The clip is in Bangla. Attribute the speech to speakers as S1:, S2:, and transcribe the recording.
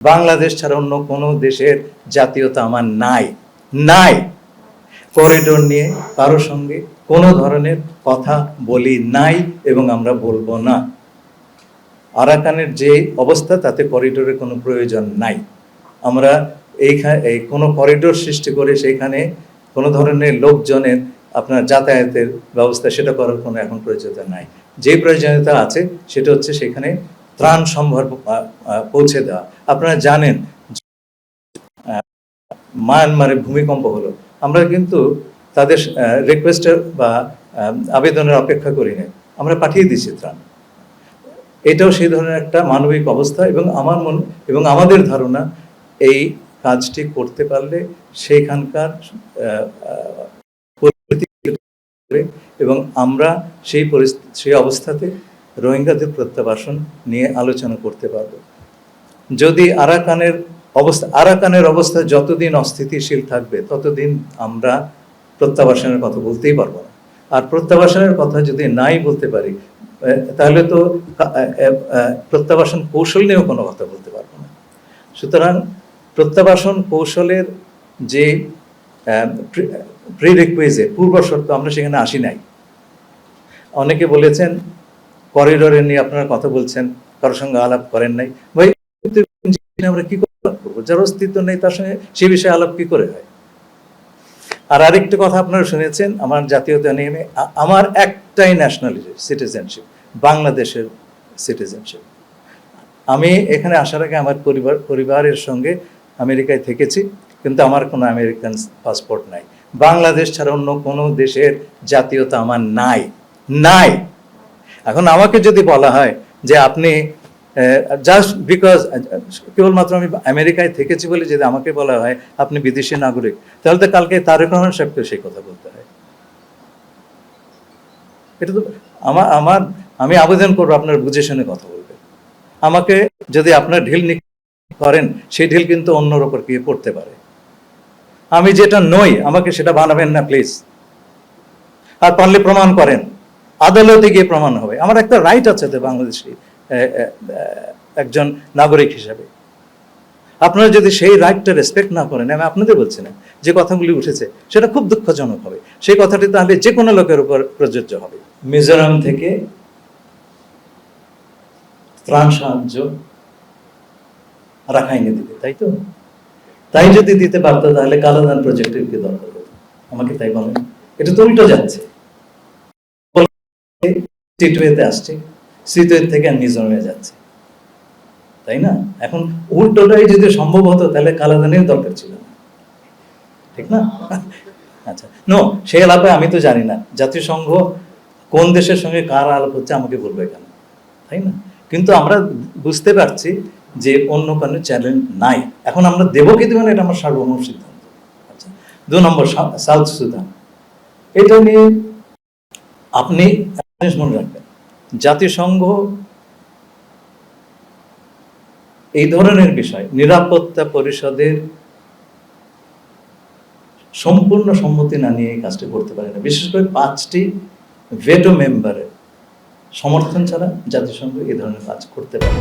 S1: বাংলাদেশ ছাড়া অন্য কোনো দেশের জাতীয়তা আমার নাই নাই। করিডোর নিয়ে কারও সঙ্গে কোনো ধরনের কথা বলি নাই এবং আমরা বলব না। আরাকানের যে অবস্থা, তাতে করিডোরের কোনো প্রয়োজন নাই। আমরা এইখানে এই কোনো করিডোর সৃষ্টি করে সেইখানে কোনো ধরনের লোকজনের আপনার যাতায়াতের ব্যবস্থা, সেটা করার কোনো এখন প্রয়োজনীয়তা নাই। যে প্রয়োজনীয়তা আছে, সেটা হচ্ছে সেখানে ত্রাণ সম্ভার পৌঁছে দেওয়া। আপনারা জানেন মায়ানমারে ভূমিকম্প হলো। আমরা কিন্তু তাদের রিকোয়েস্টের বা আবেদনের অপেক্ষা করি না আমরা পাঠিয়ে দিয়েছি ত্রাণ। এটাও সেই ধরনের একটা মানবিক অবস্থা এবং আমার মন, এবং আমাদের ধারণা এই কাজটি করতে পারলে সেইখানকার এবং আমরা সেই পরিস্থিতি, সেই অবস্থাতে রোহিঙ্গাদের প্রত্যাবাসন নিয়ে আলোচনা করতে পারব। যদি আরাকানের অবস্থা আরাকানের অবস্থা যতদিন অস্থিতিশীল থাকবে, ততদিন আমরা প্রত্যাবাসনের কথা বলতেই পারব না। আর প্রত্যাবাসনের কথা যদি নাই বলতে পারি তাহলে তো প্রত্যাবাসন কৌশল নিয়েও কোনো কথা বলতে পারব না। সুতরাং প্রত্যাবাসন কৌশলের যে প্রিরিকুইজে পূর্ব শর্ত আমরা সেখানে আসি নাই। অনেকে বলেছেন করিডোরে নিয়ে আপনারা কথা বলছেন, কারোর সঙ্গে আলাপ করেন নাই। আমরা কি করব? যার অস্তিত্ব নেই, তার সঙ্গে সে বিষয়ে আলাপ কি করে হয়? আর আরেকটা কথা আপনারা শুনেছেন, আমার জাতীয়তা নিয়ে আমার একটাই ন্যাশনালিটি সিটিজেনশিপ বাংলাদেশের সিটিজেনশিপ আমি এখানে আসার আগে আমার পরিবার, পরিবারের সঙ্গে আমেরিকায় থেকেছি, কিন্তু আমার কোনো আমেরিকান পাসপোর্ট নাই। বাংলাদেশ ছাড়া অন্য কোনো দেশের জাতীয়তা আমার নাই নাই। এখন আমাকে যদি বলা হয় যে আপনি জাস্ট বিকজ কেবলমাত্র আমি আমেরিকায় থেকেছি বলে যদি আমাকে বলা হয় আপনি বিদেশি নাগরিক, তাহলে তো কালকে তারেক রহমান সাহেবকে সেই কথা বলতে হয়। এটা তো আমার আমার, আমি আবেদন করব আপনার বুঝে শুনে কথা বলবেন আমাকে যদি আপনার ঢিল করেন, সেই ঢিল কিন্তু অন্যর ওপর গিয়ে পড়তে পারে। আমি যেটা নই, আমাকে সেটা বানাবেন না প্লিজ আর পারলে প্রমাণ করেন। আদালতে গিয়ে প্রমাণ হবে। আমার একটা রাইট আছে তো বাংলাদেশি একজন নাগরিক হিসাবে। আপনারা যদি সেই রাইটটা রেসপেক্ট না করেন, আমি আপনাদের বলছি না, যে কথাগুলি উঠেছে, সেটা খুব দুঃখজনক হবে। সেই কথাটি তাহলে যে কোনো লোকের উপর প্রযোজ্য হবে। মিজোরাম থেকে ত্রাণ সাহায্য রাখাইনে দিবে, তাই তো? তাই যদি দিতে পারতো, তাহলে কালাদান প্রজেক্টের কি দরকার আমাকে তাই বলেন। এটা তো উল্টো যাচ্ছে। টিটুয়েতে আসছে সিটুয়ের থেকে মিজোরামে যাচ্ছে। তাই না? এখন উল্টোটাই যদি সম্ভব হতো, তাহলে কালাদানের দরকার ছিল না। ঠিক না? আচ্ছা নো সেই আলাপে আমি তো জানি না, জাতিসংঘ কোন দেশের সঙ্গে কার আলাপ হচ্ছে আমাকে বলবে কেন? তাই না? কিন্তু আমরা বুঝতে পারছি যে অন্য কোনো চ্যালেঞ্জ নাই। এখন আমরা দেবো কি দেবো না, এটা আমার সার্বভৌম সিদ্ধান্ত। আচ্ছা দু নম্বর সাউথ সুদান। এটা নিয়ে আপনি জিনিস মনে রাখবেন জাতিসংঘ এই ধরনের বিষয়, নিরাপত্তা পরিষদের সম্পূর্ণ সম্মতি না নিয়ে এই কাজটি করতে পারে না বিশেষ করে পাঁচটি ভেটো মেম্বারের সমর্থন ছাড়া জাতিসংঘ এই ধরনের কাজ করতে পারে।